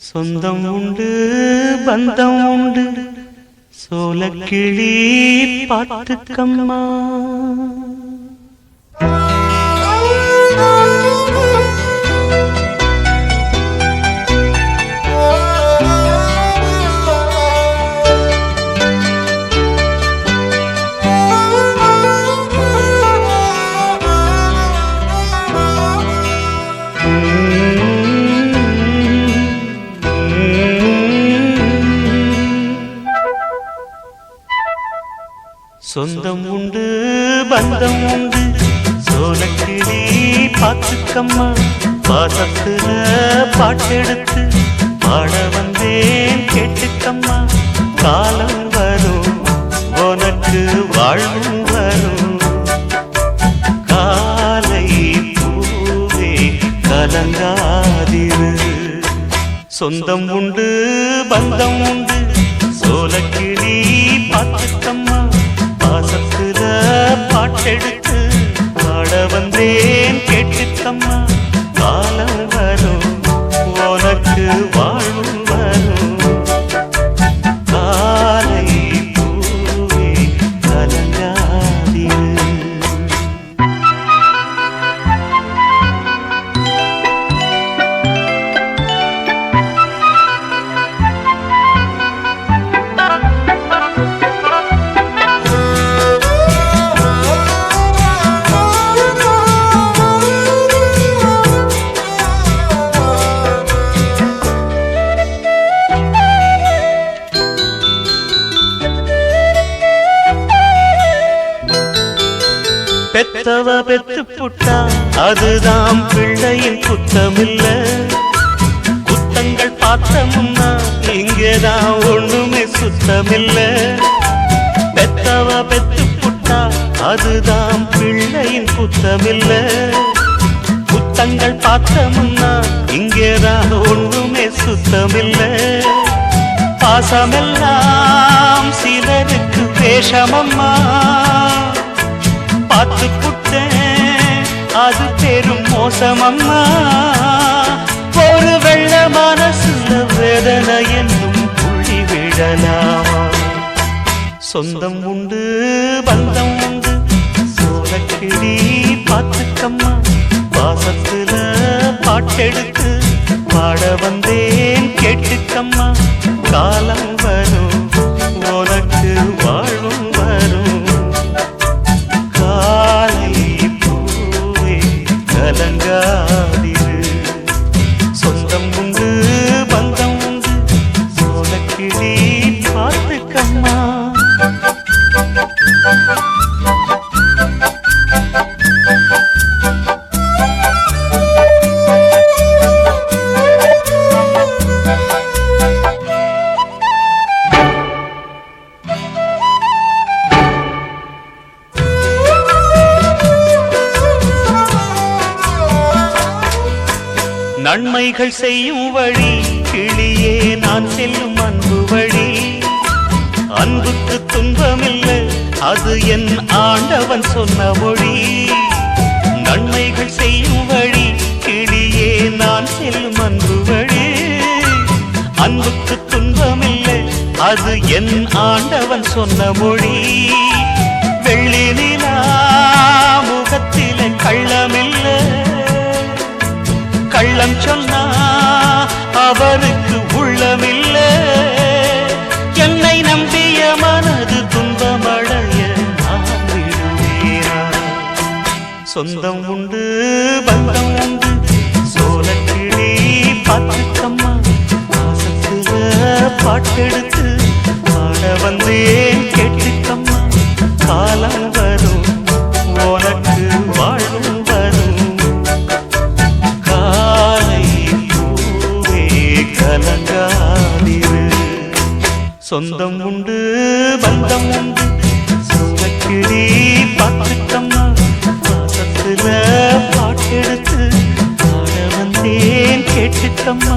சொந்தம் உண்டு பந்தம் உண்டு. சோலக்கிளி பார்த்துக்கம்மா சொந்தம் உண்டு பந்தம் உண்டு. சோனக்கிளி பார்த்துக்கம்மா பாசத்துல பாட்டெடுத்து. பாட வந்தேன் கேட்டுக்கம்மா. காலம் வரும் உனக்கு வாழ்வும் வரும். காலை பூவே கலங்காதிரு. சொந்தம் உண்டு பந்தம் உண்டு. சோலக்கிளி பார்த்து பெத்தவ பெத்து புட்டா? அதுதான் பிள்ளையின் குத்தமில்ல குத்தங்கள் பார்த்தமுன்னா இங்கேதான் ஒண்ணுமே சுத்தமில்ல. பெத்தவ பெத்து புட்டா? அதுதான் பிள்ளையின் குத்தமில்ல குத்தங்கள் பார்த்தமுன்னா இங்கேதான் ஒண்ணுமே சுத்தமில்ல. பாசமெல்லாம் சிலருக்கு வேஷமம்மா. பார்த்து புட்டேன் அது பெரும் மோசமம்மா. ஒரு வெள்ள மனசுல வேதனை என்னும் புள்ளி விடலாமா? சொந்தம் உண்டு. நன்மைகள் செய்யும் வழி. கிளியே நான் செல்லும் அன்பு வழி. அன்புக்கு துன்பமில்லை அது என் ஆண்டவன் சொன்ன மொழி. நன்மைகள் செய்யும் வழி. கிளியே நான் செல்லும் அன்பு வழி. அன்புக்கு துன்பமில்லை அது என் ஆண்டவன் சொன்ன மொழி. கள்ளம் சொன்னா அவருக்கு உள்ளமில்லை. என்னை நம்பிய மனது துன்பமடைய நான் சொந்தம் உண்டு பந்தம் உண்டு. சோழக்கிளி பார்த்துக்கம்மா பாசத்துல பாட்டெடுத்து பாட வந்தேன். சொந்தம் உண்டு பந்தம் உண்டு. சொந்தக்கிளி பார்த்துட்டம்மா. பாட்டத்துல பாட்டெடுத்து ஆட வந்தேன் கேட்டுட்டம்மா.